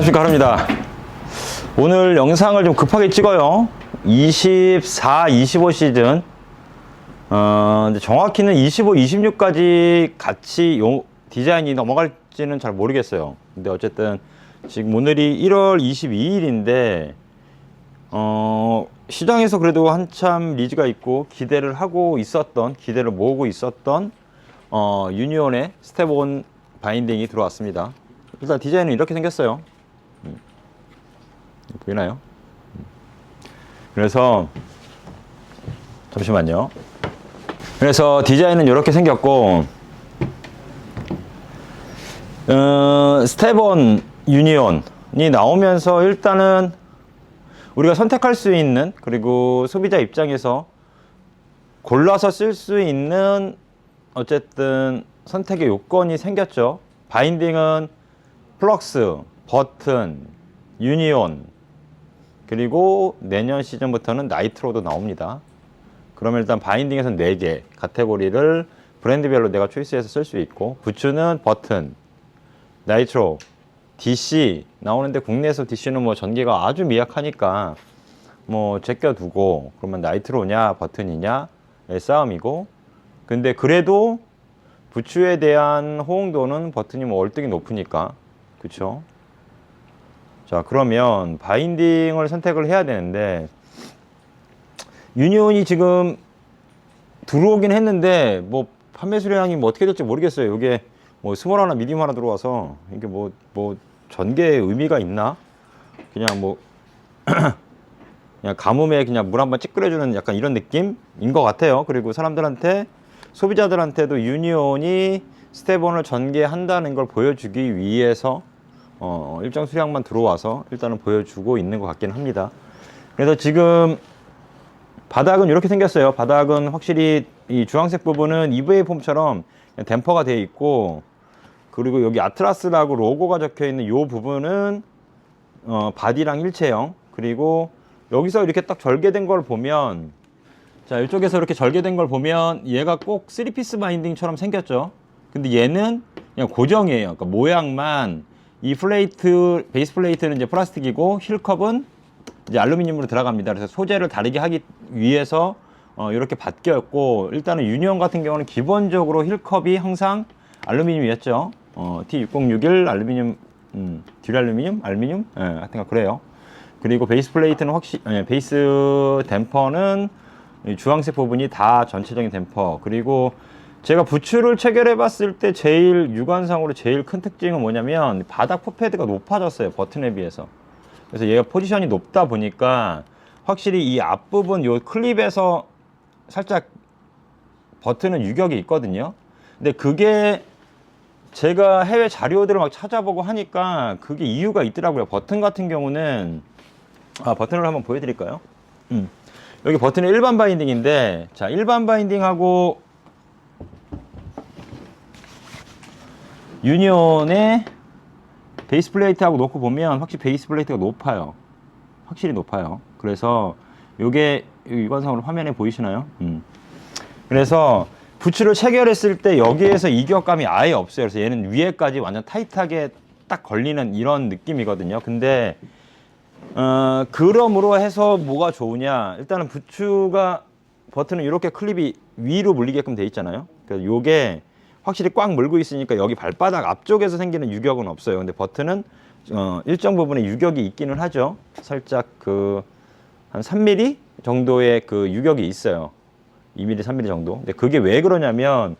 안녕하십니까 하루입니다. 오늘 영상을 좀 급하게 찍어요. 24, 25 시즌. 어, 정확히는 25, 26까지 같이 요 디자인이 넘어갈지는 잘 모르겠어요. 근데 어쨌든 지금 오늘이 1월 22일인데 어, 시장에서 그래도 한참 리즈가 있고 기대를 하고 있었던 기대를 모으고 있었던 어, 유니온의 스텝온 바인딩이 들어왔습니다. 일단 디자인은 이렇게 생겼어요. 음. 보이나요? 음. 그래서 잠시만요 그래서 디자인은 이렇게 생겼고 어, 스텝온 유니온이 나오면서 일단은 우리가 선택할 수 있는 그리고 소비자 입장에서 골라서 쓸 수 있는 어쨌든 선택의 요건이 생겼죠. 바인딩은 플럭스, 버튼, 유니온 그리고 내년 시즌부터는 나이트로도 나옵니다. 그러면 일단 바인딩에서 4개 카테고리를 브랜드별로 내가 초이스해서 쓸 수 있고 부츠는 버튼, 나이트로, DC 나오는데 국내에서 DC는 뭐 전개가 아주 미약하니까 뭐 제껴두고 그러면 나이트로냐 버튼이냐의 싸움이고. 근데 그래도 부츠에 대한 호응도는 버튼이 뭐 월등히 높으니까. 그쵸 자 그러면 바인딩을 선택을 해야 되는데 유니온이 지금 들어오긴 했는데 뭐 판매 수량이 뭐 어떻게 될지 모르겠어요. 이게 뭐 스몰 하나 미디움 하나 들어와서 이게 뭐뭐 전개의 의미가 있나? 그냥 뭐 그냥 가뭄에 그냥 물 한 번 찌끄려주는 약간 이런 느낌인 것 같아요. 그리고 사람들한테 소비자들한테도 유니온이 스텝원을 전개한다는 걸 보여주기 위해서 어, 일정 수량만 들어와서 일단은 보여주고 있는 것 같긴 합니다. 그래서 지금 바닥은 이렇게 생겼어요. 바닥은 확실히 이 주황색 부분은 EVA 폼처럼 댐퍼가 되어 있고 그리고 여기 아트라스라고 로고가 적혀 있는 이 부분은 어, 바디랑 일체형 그리고 여기서 이렇게 딱 절개된 걸 보면 자 이쪽에서 이렇게 절개된 걸 보면 얘가 꼭 3피스 바인딩처럼 생겼죠 근데 얘는 그냥 고정이에요 그러니까 모양만 이 플레이트 베이스 플레이트는 이제 플라스틱이고 힐컵은 이제 알루미늄으로 들어갑니다. 그래서 소재를 다르게 하기 위해서 어, 이렇게 바뀌었고 일단은 유니온 같은 경우는 기본적으로 힐컵이 항상 알루미늄이었죠. 어, T6061 알루미늄 음, 듀랄루미늄 알루미늄? 예, 하여튼 그래요. 그리고 베이스 플레이트는 확실히 예, 베이스 댐퍼는 이 주황색 부분이 다 전체적인 댐퍼. 그리고 제가 부츠를 체결해 봤을 때 제일 육안상으로 제일 큰 특징은 뭐냐면 바닥 포패드가 높아졌어요 버튼에 비해서. 그래서 얘가 포지션이 높다 보니까 확실히 이 앞부분 요 클립에서 살짝 버튼은 유격이 있거든요. 근데 그게 제가 해외 자료들을 막 찾아보고 하니까 그게 이유가 있더라고요. 버튼 같은 경우는 아 버튼을 한번 보여드릴까요? 음. 여기 버튼은 일반 바인딩인데 자 일반 바인딩하고 유니온의 베이스 플레이트하고 놓고 보면 확실히 베이스 플레이트가 높아요. 확실히 높아요. 그래서 요게 육안상으로 화면에 보이시나요? 음. 그래서 부츠를 체결했을 때 여기에서 이격감이 아예 없어요. 그래서 얘는 위에까지 완전 타이트하게 딱 걸리는 이런 느낌이거든요. 근데 어, 그럼으로 해서 뭐가 좋으냐. 일단은 부츠가 버튼은 이렇게 클립이 위로 물리게끔 돼 있잖아요. 그래서 요게 확실히 꽉 물고 있으니까 여기 발바닥 앞쪽에서 생기는 유격은 없어요 근데 버튼은 어, 일정 부분에 유격이 있기는 하죠 살짝 그 한 3mm 정도의 그 유격이 있어요 2mm 3mm 정도 근데 그게 왜 그러냐면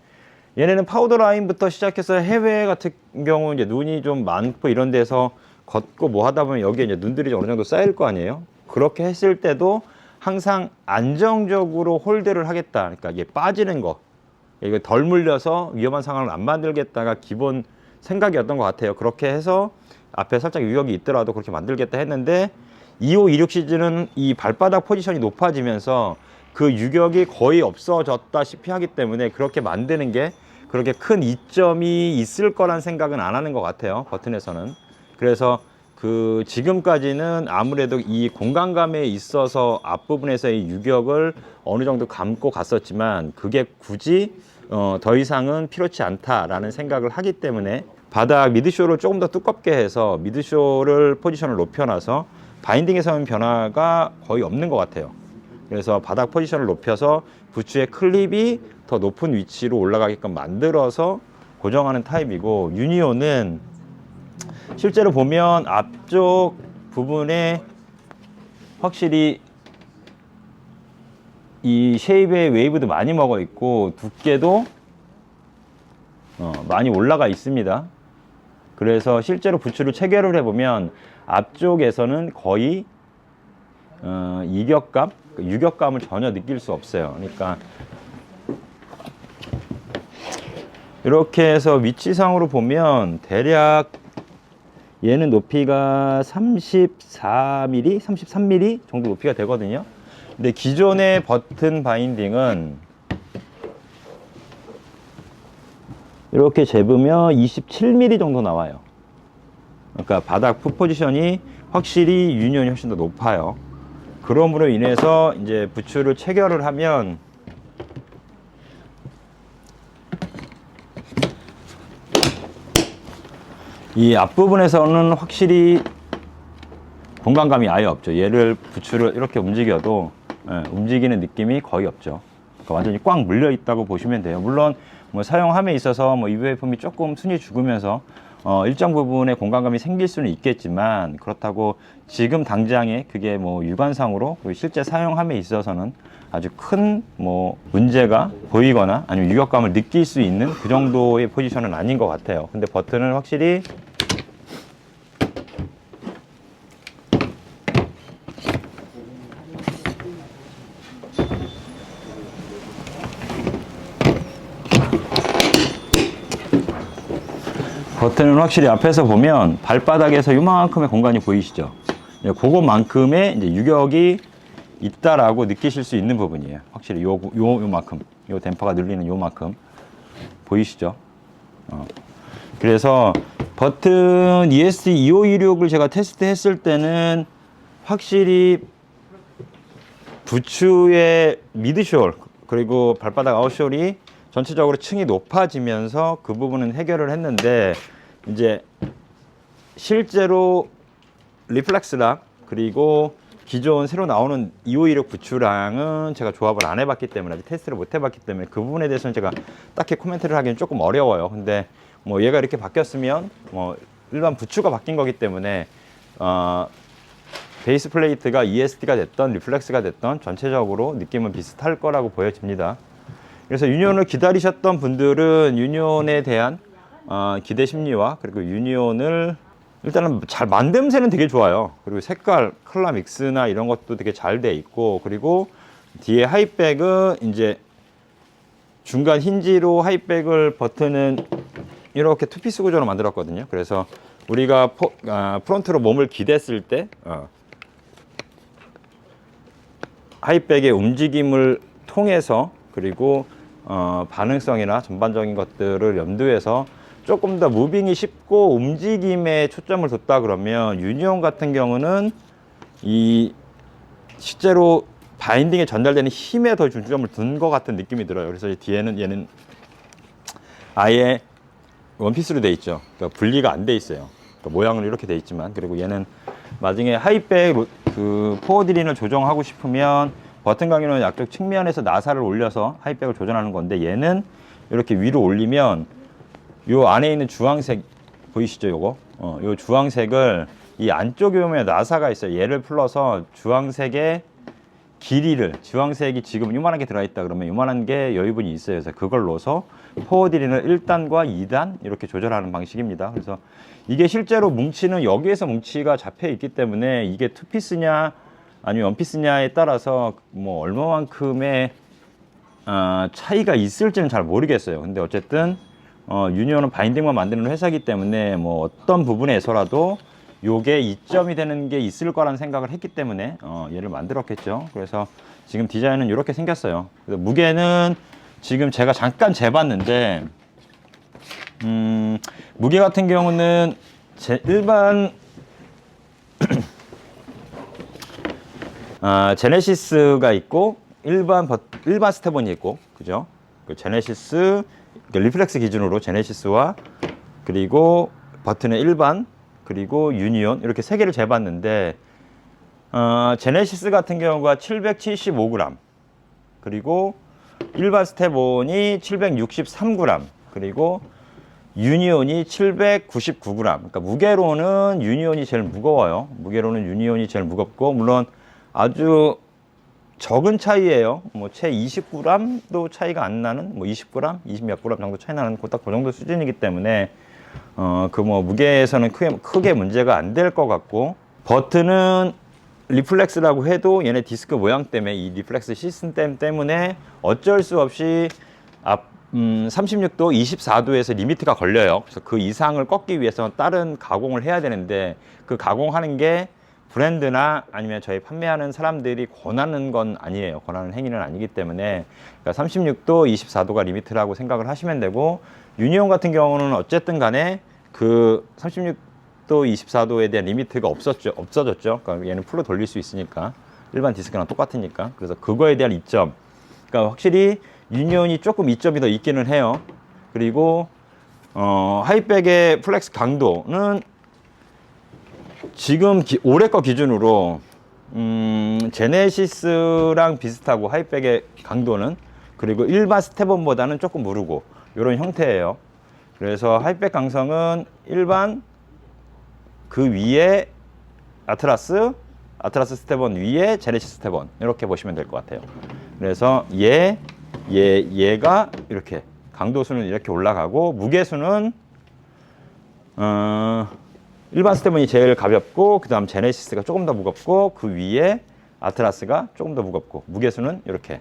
얘네는 파우더 라인부터 시작해서 해외 같은 경우 이제 눈이 좀 많고 이런 데서 걷고 뭐 하다 보면 여기에 이제 눈들이 어느 정도 쌓일 거 아니에요. 그렇게 했을 때도 항상 안정적으로 홀드를 하겠다. 그러니까 이게 빠지는 거. 이거 덜 물려서 위험한 상황을 안 만들겠다가 기본 생각이었던 것 같아요. 그렇게 해서 앞에 살짝 유격이 있더라도 그렇게 만들겠다 했는데 25, 26 시즌은 이 발바닥 포지션이 높아지면서 그 유격이 거의 없어졌다시피 하기 때문에 그렇게 만드는 게 그렇게 큰 이점이 있을 거란 생각은 안 하는 것 같아요. 버튼에서는. 그래서 그 지금까지는 아무래도 이 공간감에 있어서 앞부분에서의 유격을 어느 정도 감고 갔었지만 그게 굳이 어, 더 이상은 필요치 않다라는 생각을 하기 때문에 바닥 미드쇼를 조금 더 두껍게 해서 미드쇼를 포지션을 높여놔서 바인딩에서는 변화가 거의 없는 것 같아요. 그래서 바닥 포지션을 높여서 부츠의 클립이 더 높은 위치로 올라가게끔 만들어서 고정하는 타입이고 유니온은 실제로 보면 앞쪽 부분에 확실히 이 쉐입의 웨이브도 많이 먹어 있고 두께도 어, 많이 올라가 있습니다. 그래서 실제로 부츠를 체결을 해보면 앞쪽에서는 거의 어, 이격감, 그 유격감을 전혀 느낄 수 없어요. 그러니까 이렇게 해서 위치상으로 보면 대략 얘는 높이가 34mm, 33mm 정도 높이가 되거든요. 근데 기존의 버튼 바인딩은 이렇게 재보면 27mm 정도 나와요. 그러니까 바닥 풋 포지션이 확실히 유니온이 훨씬 더 높아요. 그럼으로 인해서 이제 부츠를 체결을 하면 이 앞부분에서는 확실히 공간감이 아예 없죠. 얘를 부츠를 이렇게 움직여도 예, 움직이는 느낌이 거의 없죠. 그러니까 완전히 꽉 물려 있다고 보시면 돼요. 물론 뭐 사용함에 있어서 뭐 EVF이 조금 순위 죽으면서 어, 일정 부분의 공간감이 생길 수는 있겠지만 그렇다고 지금 당장에 그게 뭐 육안상으로 그리고 실제 사용함에 있어서는 아주 큰 뭐 문제가 보이거나 아니면 유격감을 느낄 수 있는 그 정도의 포지션은 아닌 것 같아요. 근데 버튼은 확실히 버튼은 확실히 앞에서 보면 발바닥에서 요만큼의 공간이 보이시죠? 예, 그거만큼의 이제 유격이 있다라고 느끼실 수 있는 부분이에요. 확실히 요, 요, 요만큼. 요 댐퍼가 눌리는 요만큼. 보이시죠? 어. 그래서 버튼 E ESD 2526을 제가 테스트 했을 때는 확실히 부츠의 미드숄 그리고 발바닥 아웃숄이 전체적으로 층이 높아지면서 그 부분은 해결을 했는데 이제 실제로 리플렉스랑 그리고 기존 새로 나오는 2516 부츠랑은 제가 조합을 안 해봤기 때문에 아직 테스트를 못 해봤기 때문에 그 부분에 대해서는 제가 딱히 코멘트를 하기는 조금 어려워요. 근데 뭐 얘가 이렇게 바뀌었으면 뭐 일반 부츠가 바뀐 거기 때문에 어 베이스 플레이트가 ESD가 됐던 리플렉스가 됐던 전체적으로 느낌은 비슷할 거라고 보여집니다. 그래서 유니온을 기다리셨던 분들은 유니온에 대한 어, 기대 심리와 그리고 유니온을 일단은 잘 만듦새는 되게 좋아요. 그리고 색깔, 컬러 믹스나 이런 것도 되게 잘 돼 있고 그리고 뒤에 하이백은 이제 중간 힌지로 하이백을 버튼은 이렇게 투피스 구조로 만들었거든요. 그래서 우리가 포, 아, 프론트로 몸을 기댔을 때 어, 하이백의 움직임을 통해서 그리고 어, 반응성이나 전반적인 것들을 염두해서 조금 더 무빙이 쉽고 움직임에 초점을 뒀다 그러면 유니온 같은 경우는 이 실제로 바인딩에 전달되는 힘에 더 중점을 둔 것 같은 느낌이 들어요. 그래서 이 뒤에는 얘는 아예 원피스로 돼 있죠. 그러니까 분리가 안 돼 있어요. 그러니까 모양은 이렇게 돼 있지만 그리고 얘는 나중에 하이백 로- 그 포어드린을 조정하고 싶으면 버튼 강의는 약쪽 측면에서 나사를 올려서 하이백을 조절하는 건데 얘는 이렇게 위로 올리면 요 안에 있는 주황색 보이시죠 요거? 어, 요 주황색을 이 안쪽에 보면 나사가 있어요. 얘를 풀러서 주황색의 길이를 주황색이 지금 요만하게 들어있다 그러면 요만한 게 여유분이 있어요. 그래서 그걸 넣어서 포워드리는 1단과 2단 이렇게 조절하는 방식입니다. 그래서 이게 실제로 뭉치는 여기에서 뭉치가 잡혀 있기 때문에 이게 투피스냐 아니면 원피스냐에 따라서 뭐 얼마만큼의 어, 차이가 있을지는 잘 모르겠어요. 근데 어쨌든 어, 유니온은 바인딩만 만드는 회사이기 때문에 뭐 어떤 부분에서라도 요게 이점이 되는 게 있을 거라는 생각을 했기 때문에 어, 얘를 만들었겠죠. 그래서 지금 디자인은 이렇게 생겼어요. 무게는 지금 제가 잠깐 재봤는데 음, 무게 같은 경우는 제 일반 아, 제네시스가 있고 일반 버, 일반 스테본이 있고 그죠? 그 제네시스 그 리플렉스 기준으로 제네시스와 그 그리고 버튼의 일반 그리고 유니온 이렇게 세 개를 재봤는데 어, 제네시스 같은 경우가 775g 그리고 일반 스테본이 763g 그리고 유니온이 799g 그러니까 무게로는 유니온이 제일 무거워요. 무게로는 유니온이 제일 무겁고 물론 아주 적은 차이예요 뭐 채 20g도 차이가 안 나는 뭐 20g 20몇 g 정도 차이 나는 딱 그 정도 수준이기 때문에 어 그 뭐 무게에서는 크게 크게 문제가 안 될 것 같고 버튼은 리플렉스라고 해도 얘네 디스크 모양 때문에 이 리플렉스 시스템 때문에 어쩔 수 없이 앞 음, 36도, 24도에서 리미트가 걸려요. 그래서 그 이상을 꺾기 위해서 다른 가공을 해야 되는데 그 가공하는 게 브랜드나 아니면 저희 판매하는 사람들이 권하는 건 아니에요. 권하는 행위는 아니기 때문에 그러니까 36도, 24도가 리미트라고 생각을 하시면 되고 유니온 같은 경우는 어쨌든 간에 그 36도, 24도에 대한 리미트가 없었죠. 없어졌죠. 그러니까 얘는 풀로 돌릴 수 있으니까 일반 디스크랑 똑같으니까 그래서 그거에 대한 이점. 그러니까 확실히 유니온이 조금 이점이 더 있기는 해요. 그리고 어, 하이백의 플렉스 강도는 지금 기- 올해 거 기준으로 음, 제네시스랑 비슷하고 하이백의 강도는 그리고 일반 스테본보다는 조금 무르고 이런 형태예요. 그래서 하이백 강성은 일반 그 위에 아트라스, 아트라스 스테본 위에 제네시스 스테본 이렇게 보시면 될 것 같아요. 그래서 얘, 얘, 얘가 이렇게 강도수는 이렇게 올라가고 무게수는 어, 일반 스테본이 제일 가볍고 그 다음 제네시스가 조금 더 무겁고 그 위에 아트라스가 조금 더 무겁고 무게수는 이렇게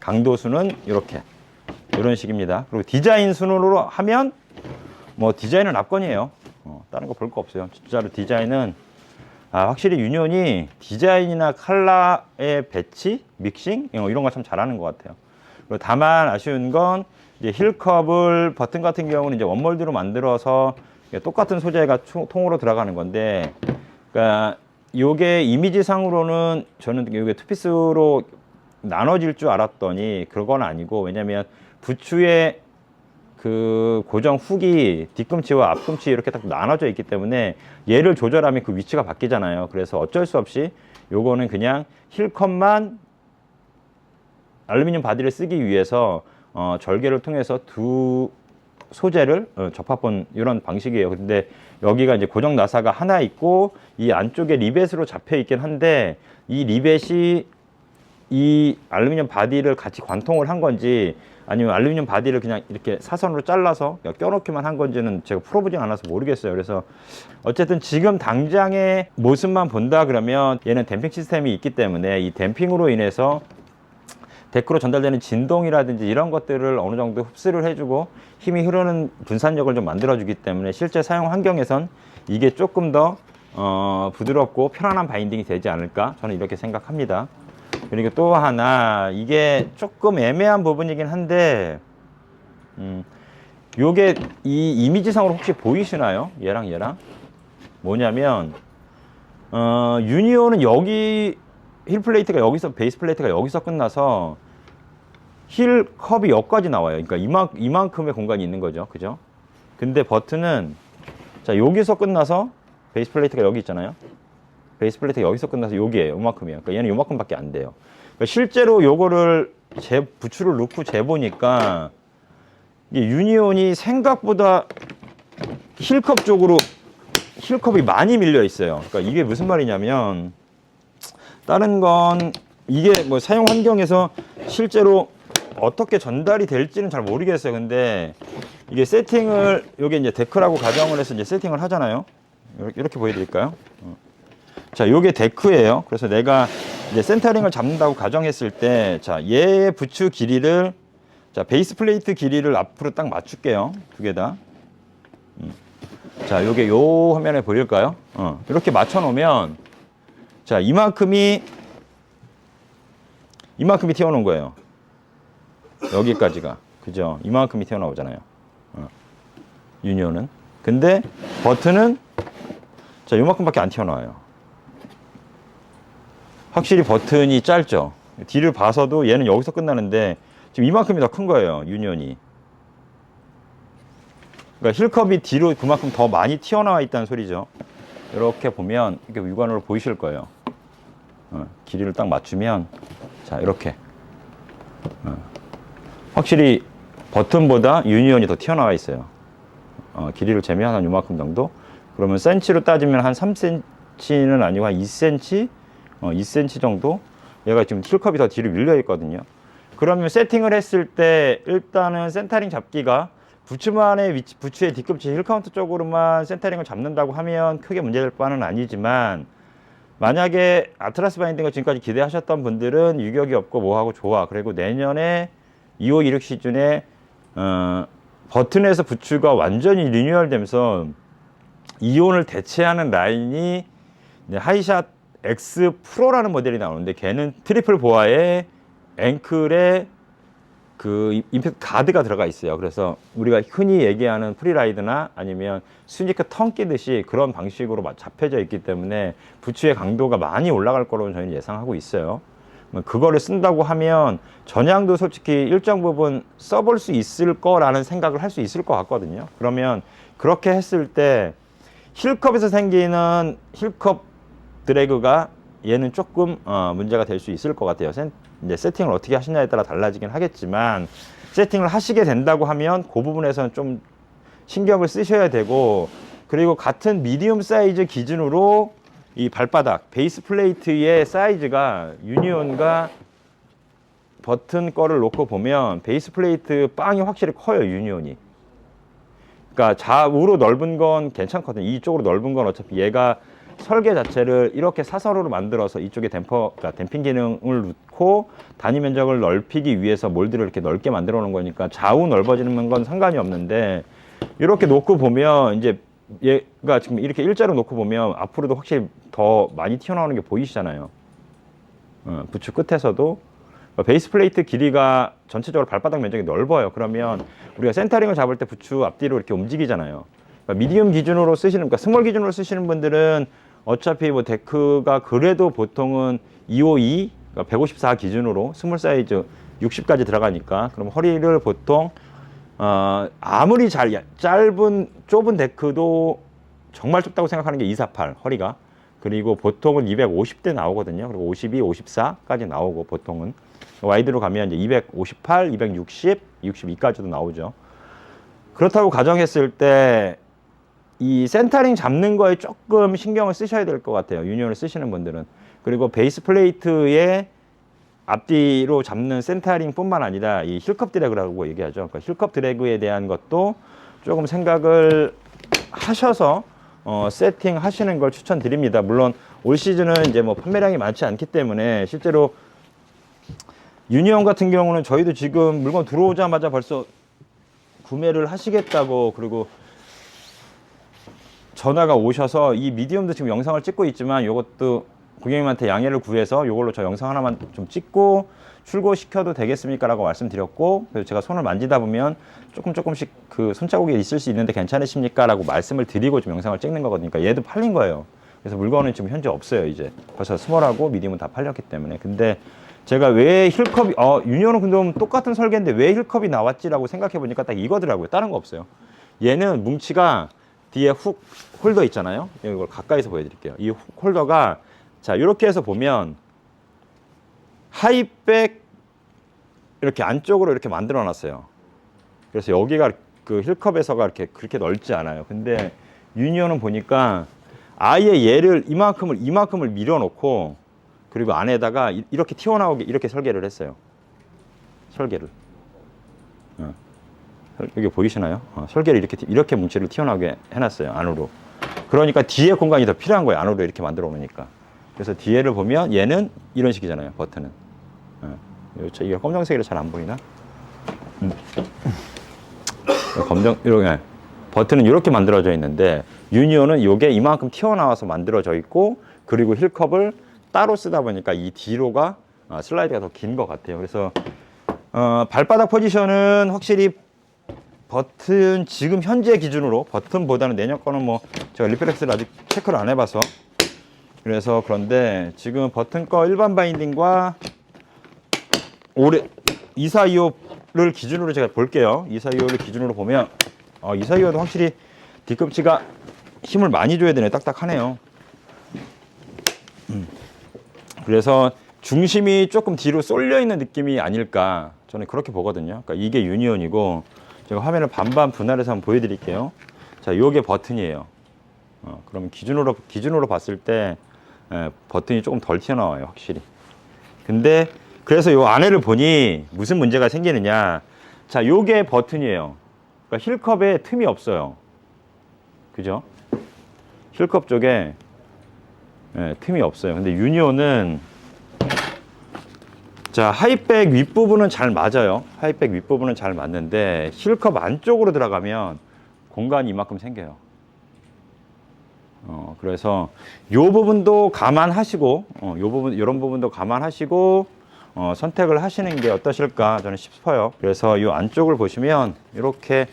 강도수는 이렇게 이런 식입니다. 그리고 디자인 순으로 하면 뭐 디자인은 압권이에요. 어, 다른 거 볼 거 없어요. 진짜로 디자인은 아, 확실히 유니온이 디자인이나 컬러의 배치, 믹싱 어, 이런 거 참 잘하는 것 같아요. 그리고 다만 아쉬운 건 이제 힐컵을 버튼 같은 경우는 이제 원몰드로 만들어서 똑같은 소재가 초- 통으로 들어가는 건데, 그러니까 요게 이미지상으로는 저는 요게 투피스로 나눠질 줄 알았더니 그건 아니고 왜냐면 부추의 그 고정 훅이 뒤꿈치와 앞꿈치 이렇게 딱 나눠져 있기 때문에 얘를 조절하면 그 위치가 바뀌잖아요. 그래서 어쩔 수 없이 요거는 그냥 힐컷만 알루미늄 바디를 쓰기 위해서 어, 절개를 통해서 두 소재를 어, 접합본 이런 방식이에요. 근데 여기가 이제 고정 나사가 하나 있고 이 안쪽에 리벳으로 잡혀 있긴 한데 이 리벳이 이 알루미늄 바디를 같이 관통을 한 건지 아니면 알루미늄 바디를 그냥 이렇게 사선으로 잘라서 껴놓기만 한 건지는 제가 풀어보진 않아서 모르겠어요. 그래서 어쨌든 지금 당장의 모습만 본다 그러면 얘는 댐핑 시스템이 있기 때문에 이 댐핑으로 인해서 데크로 전달되는 진동이라든지 이런 것들을 어느 정도 흡수를 해주고 힘이 흐르는 분산력을 좀 만들어주기 때문에 실제 사용 환경에선 이게 조금 더 어, 부드럽고 편안한 바인딩이 되지 않을까 저는 이렇게 생각합니다. 그리고 또 하나 이게 조금 애매한 부분이긴 한데 음, 요게 이 이미지상으로 혹시 보이시나요? 얘랑 얘랑 뭐냐면 어, 유니온은 여기 힐 플레이트가 여기서 베이스 플레이트가 여기서 끝나서 힐 컵이 여기까지 나와요. 그러니까 이만 이만큼의 공간이 있는 거죠. 그죠? 근데 버튼은 자 여기서 끝나서 베이스 플레이트가 여기 있잖아요. 베이스 플레이트가 여기서 끝나서 여기에요. 요만큼이에요. 그러니까 얘는 요만큼밖에 안 돼요. 그러니까 실제로 요거를 재 부추를 넣고 재보니까 이게 유니온이 생각보다 힐컵 쪽으로 힐컵이 많이 밀려 있어요. 그러니까 이게 무슨 말이냐면 다른 건 이게 뭐 사용 환경에서 실제로 어떻게 전달이 될지는 잘 모르겠어요. 근데 이게 세팅을 여기 이제 데크라고 가정을 해서 이제 세팅을 하잖아요. 이렇게, 보여드릴까요? 어. 자, 요게 데크예요. 그래서 내가 이제 센터링을 잡는다고 가정했을 때, 자, 얘의 부추 길이를 자 베이스 플레이트 길이를 앞으로 딱 맞출게요. 두 개 다. 음. 자, 요게 요 화면에 보일까요? 어, 이렇게 맞춰 놓으면 자, 이만큼이 이만큼이 튀어나온 거예요. 여기까지가 그죠? 이만큼이 튀어나오잖아요. 어. 유니온은. 근데 버튼은 자, 요만큼밖에 안 튀어나와요. 확실히 버튼이 짧죠. 뒤를 봐서도 얘는 여기서 끝나는데 지금 이만큼이 더 큰 거예요. 유니온이. 그러니까 힐컵이 뒤로 그만큼 더 많이 튀어나와 있다는 소리죠. 이렇게 보면 이렇게 육안으로 보이실 거예요. 어, 길이를 딱 맞추면 자 이렇게 어, 확실히 버튼보다 유니온이 더 튀어나와 있어요. 어, 길이를 재면 한 요만큼 정도. 그러면 센치로 따지면 한 3cm는 아니고 한 2cm, 어, 2cm 정도. 얘가 지금 힐컵이 더 뒤로 밀려 있거든요. 그러면 세팅을 했을 때 일단은 센터링 잡기가 부츠만의 위치, 부츠의 뒤꿈치 힐카운트 쪽으로만 센터링을 잡는다고 하면 크게 문제될 바는 아니지만 만약에 아트라스 바인딩을 지금까지 기대하셨던 분들은 유격이 없고 뭐하고 좋아. 그리고 내년에 2526 시즌에 어, 버튼에서 부츠가 완전히 리뉴얼 되면서 이온을 대체하는 라인이 하이샷 X 프로라는 모델이 나오는데 걔는 트리플 보아에 앵클에 그 임팩트 가드가 들어가 있어요. 그래서 우리가 흔히 얘기하는 프리라이드나 아니면 스니커 턴 끼듯이 그런 방식으로 마- 잡혀져 있기 때문에 부츠의 강도가 많이 올라갈 거로 저희는 예상하고 있어요. 뭐 그거를 쓴다고 하면 전향도 솔직히 일정 부분 써볼 수 있을 거라는 생각을 할 수 있을 것 같거든요. 그러면 그렇게 했을 때 힐컵에서 생기는 힐컵 드래그가 얘는 조금 어, 문제가 될 수 있을 것 같아요. 센, 이제 세팅을 어떻게 하시냐에 따라 달라지긴 하겠지만 세팅을 하시게 된다고 하면 그 부분에서는 좀 신경을 쓰셔야 되고 그리고 같은 미디움 사이즈 기준으로 이 발바닥 베이스 플레이트의 사이즈가 유니온과 버튼 거를 놓고 보면 베이스 플레이트 빵이 확실히 커요 유니온이. 그러니까 좌우로 넓은 건 괜찮거든요. 이쪽으로 넓은 건 어차피 얘가 설계 자체를 이렇게 사선으로 만들어서 이쪽에 댐퍼, 그러니까 댐핑 기능을 넣고 단위 면적을 넓히기 위해서 몰드를 이렇게 넓게 만들어 놓은 거니까 좌우 넓어지는 건 상관이 없는데 이렇게 놓고 보면 이제 얘가 지금 이렇게 일자로 놓고 보면 앞으로도 확실히 더 많이 튀어나오는 게 보이시잖아요. 어, 부츠 끝에서도 그러니까 베이스 플레이트 길이가 전체적으로 발바닥 면적이 넓어요. 그러면 우리가 센터링을 잡을 때 부츠 앞뒤로 이렇게 움직이잖아요. 그러니까 미디움 기준으로 쓰시는, 그러니까 스몰 기준으로 쓰시는 분들은 어차피 뭐 데크가 그래도 보통은 252, 그러니까 154 기준으로 스몰 사이즈 60까지 들어가니까 그럼 허리를 보통 어, 아무리 잘 야- 짧은 좁은 데크도 정말 좁다고 생각하는 게 248 허리가 그리고 보통은 250대 나오거든요. 그리고 52, 54까지 나오고 보통은 와이드로 가면 이제 258, 260, 62까지도 나오죠. 그렇다고 가정했을 때 이 센터링 잡는 거에 조금 신경을 쓰셔야 될 것 같아요. 유니온을 쓰시는 분들은. 그리고 베이스 플레이트에 앞뒤로 잡는 센터링뿐만 아니라 이 힐컵 드래그라고 얘기하죠. 그러니까 힐컵 드래그에 대한 것도 조금 생각을 하셔서 어, 세팅하시는 걸 추천드립니다. 물론 올 시즌은 이제 뭐 판매량이 많지 않기 때문에 실제로 유니온 같은 경우는 저희도 지금 물건 들어오자마자 벌써 구매를 하시겠다고 그리고 전화가 오셔서 이 미디엄도 지금 영상을 찍고 있지만 이것도 고객님한테 양해를 구해서 이걸로 저 영상 하나만 좀 찍고 출고시켜도 되겠습니까? 라고 말씀드렸고 그래서 제가 손을 만지다 보면 조금 조금씩 그 손자국이 있을 수 있는데 괜찮으십니까? 라고 말씀을 드리고 좀 영상을 찍는 거거든요. 그러니까 얘도 팔린 거예요. 그래서 물건은 지금 현재 없어요. 이제 벌써 스몰하고 미디움은 다 팔렸기 때문에 근데 제가 왜 힐컵이 어 유니온은 근데 똑같은 설계인데 왜 힐컵이 나왔지라고 생각해 보니까 딱 이거더라고요. 다른 거 없어요. 얘는 뭉치가 뒤에 훅 홀더 있잖아요. 이걸 가까이서 보여드릴게요. 이훅 홀더가 자 이렇게 해서 보면 하이백 이렇게 안쪽으로 이렇게 만들어 놨어요. 그래서 여기가 그 힐컵에서가 이렇게 그렇게 넓지 않아요. 근데 유니온은 보니까 아예 얘를 이만큼을 이만큼을 밀어놓고 그리고 안에다가 이- 이렇게 튀어나오게 이렇게 설계를 했어요. 설계를. 여기 보이시나요? 어, 설계를 이렇게 튀- 이렇게 뭉치를 튀어나오게 해놨어요 안으로. 그러니까 뒤에 공간이 더 필요한 거예요 안으로 이렇게 만들어 놓으니까. 그래서 뒤에를 보면 얘는 이런 식이잖아요 버튼은. 어. 이게 검정색이라 잘 안 보이나? 음. 요 검정 이렇게 버튼은 이렇게 만들어져 있는데 유니온은 이게 이만큼 튀어나와서 만들어져 있고 그리고 힐컵을 따로 쓰다 보니까 이 뒤로가 어, 슬라이드가 더 긴 것 같아요. 그래서 어, 발바닥 포지션은 확실히 버튼 지금 현재 기준으로 버튼보다는 내년 거는 뭐 제가 리프렉스를 아직 체크를 안 해봐서 그래서 그런데 지금 버튼 거 일반 바인딩과 올해 2425를 기준으로 제가 볼게요. 2425를 기준으로 보면 어, 이 사이어도 확실히 뒤꿈치가 힘을 많이 줘야 되네. 딱딱하네요. 음. 그래서 중심이 조금 뒤로 쏠려 있는 느낌이 아닐까 저는 그렇게 보거든요. 그러니까 이게 유니온이고 제가 화면을 반반 분할해서 한번 보여드릴게요. 자, 요게 버튼이에요. 어, 그럼 기준으로 기준으로 봤을 때 에, 버튼이 조금 덜 튀어나와요, 확실히. 근데 그래서 요 안에를 보니 무슨 문제가 생기느냐? 자, 요게 버튼이에요. 그러니까 힐컵에 틈이 없어요. 그죠? 힐컵 쪽에 예, 틈이 없어요. 근데 유니온은 자 하이백 윗부분은 잘 맞아요. 하이백 윗부분은 잘 맞는데 힐컵 안쪽으로 들어가면 공간이 이만큼 생겨요. 어, 그래서 요 부분도 감안하시고 어, 요 부분 이런 부분도 감안하시고 어, 선택을 하시는 게 어떠실까 저는 싶어요. 그래서 이 안쪽을 보시면 이렇게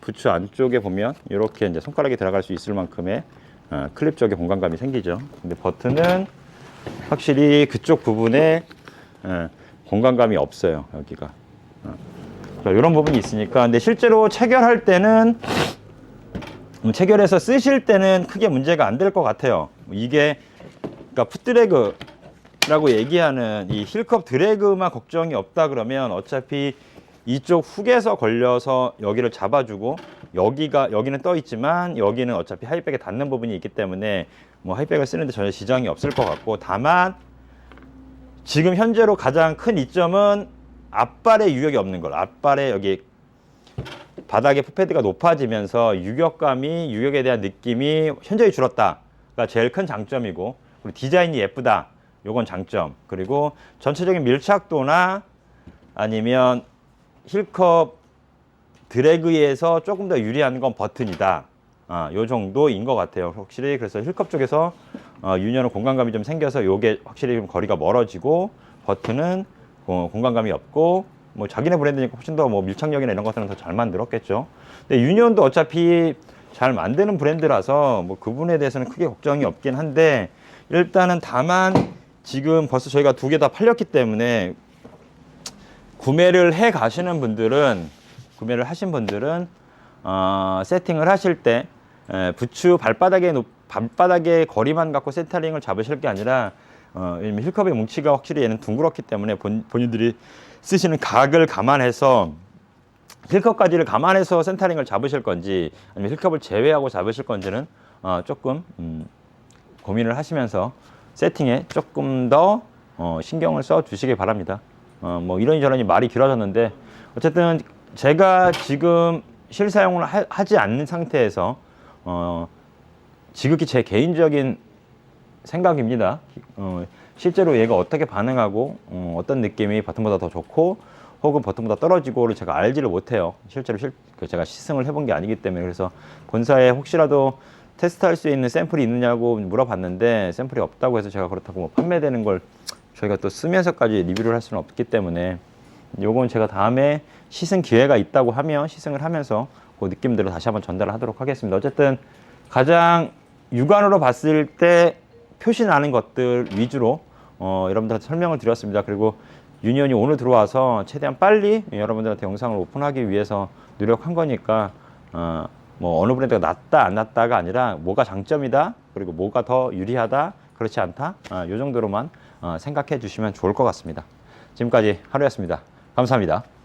부츠 안쪽에 보면 이렇게 이제 손가락이 들어갈 수 있을 만큼의 어, 클립 쪽에 공간감이 생기죠. 근데 버튼은 확실히 그쪽 부분에 어, 공간감이 없어요. 여기가 어. 이런 부분이 있으니까 근데 실제로 체결할 때는 음, 체결해서 쓰실 때는 크게 문제가 안 될 것 같아요. 이게 그러니까 풋드래그라고 얘기하는 이 힐컵 드래그만 걱정이 없다 그러면 어차피 이쪽 훅에서 걸려서 여기를 잡아주고 여기가 여기는 떠 있지만 여기는 어차피 하이백에 닿는 부분이 있기 때문에 뭐 하이백을 쓰는데 전혀 지장이 없을 것 같고 다만 지금 현재로 가장 큰 이점은 앞발에 유격이 없는 걸 앞발에 여기 바닥에 풋패드가 높아지면서 유격감이 유격에 대한 느낌이 현저히 줄었다가 제일 큰 장점이고 그리고 디자인이 예쁘다. 요건 장점. 그리고 전체적인 밀착도나 아니면 힐컵 드래그에서 조금 더 유리한 건 버튼이다. 아, 요 정도인 것 같아요. 확실히 그래서 힐컵 쪽에서 어, 유니언은 공간감이 좀 생겨서 요게 확실히 좀 거리가 멀어지고 버튼은 어, 공간감이 없고 뭐 자기네 브랜드니까 훨씬 더 뭐 밀착력이나 이런 것들은 더 잘 만들었겠죠. 근데 유니온도 어차피 잘 만드는 브랜드라서 뭐 그분에 대해서는 크게 걱정이 없긴 한데 일단은 다만 지금 벌써 저희가 두 개 다 팔렸기 때문에 구매를 해 가시는 분들은 구매를 하신 분들은 어, 세팅을 하실 때 에, 부츠 발바닥에 높, 발바닥의 거리만 갖고 센터링을 잡으실 게 아니라 어, 힐컵의 뭉치가 확실히 얘는 둥그렇기 때문에 본, 본인들이 쓰시는 각을 감안해서 힐컵까지를 감안해서 센터링을 잡으실 건지 아니면 힐컵을 제외하고 잡으실 건지는 어, 조금 음, 고민을 하시면서 세팅에 조금 더 어, 신경을 써 주시기 바랍니다. 어, 뭐 이런저런이 말이 길어졌는데 어쨌든 제가 지금 실사용을 하, 하지 않는 상태에서 어, 지극히 제 개인적인 생각입니다. 어, 실제로 얘가 어떻게 반응하고 어, 떤 느낌이 버튼보다 더 좋고 혹은 버튼보다 떨어지고를 제가 알지를 못해요. 실제로 실, 그 제가 시승을 해본 게 아니기 때문에 그래서 본사에 혹시라도 테스트할 수 있는 샘플이 있느냐고 물어봤는데 샘플이 없다고 해서 제가 그렇다고 뭐 판매되는 걸 저희가 또 쓰면서까지 리뷰를 할 수는 없기 때문에 요건 제가 다음에 시승 기회가 있다고 하면 시승을 하면서 그 느낌들을 다시 한번 전달을 하도록 하겠습니다. 어쨌든 가장 육안으로 봤을 때 표시 나는 것들 위주로 어, 여러분들한테 설명을 드렸습니다. 그리고 유니온이 오늘 들어와서 최대한 빨리 여러분들한테 영상을 오픈하기 위해서 노력한 거니까 어, 뭐 어느 브랜드가 낫다 안 낫다가 아니라 뭐가 장점이다 그리고 뭐가 더 유리하다 그렇지 않다 어, 이 정도로만 어, 생각해 주시면 좋을 것 같습니다. 지금까지 하루였습니다. 감사합니다.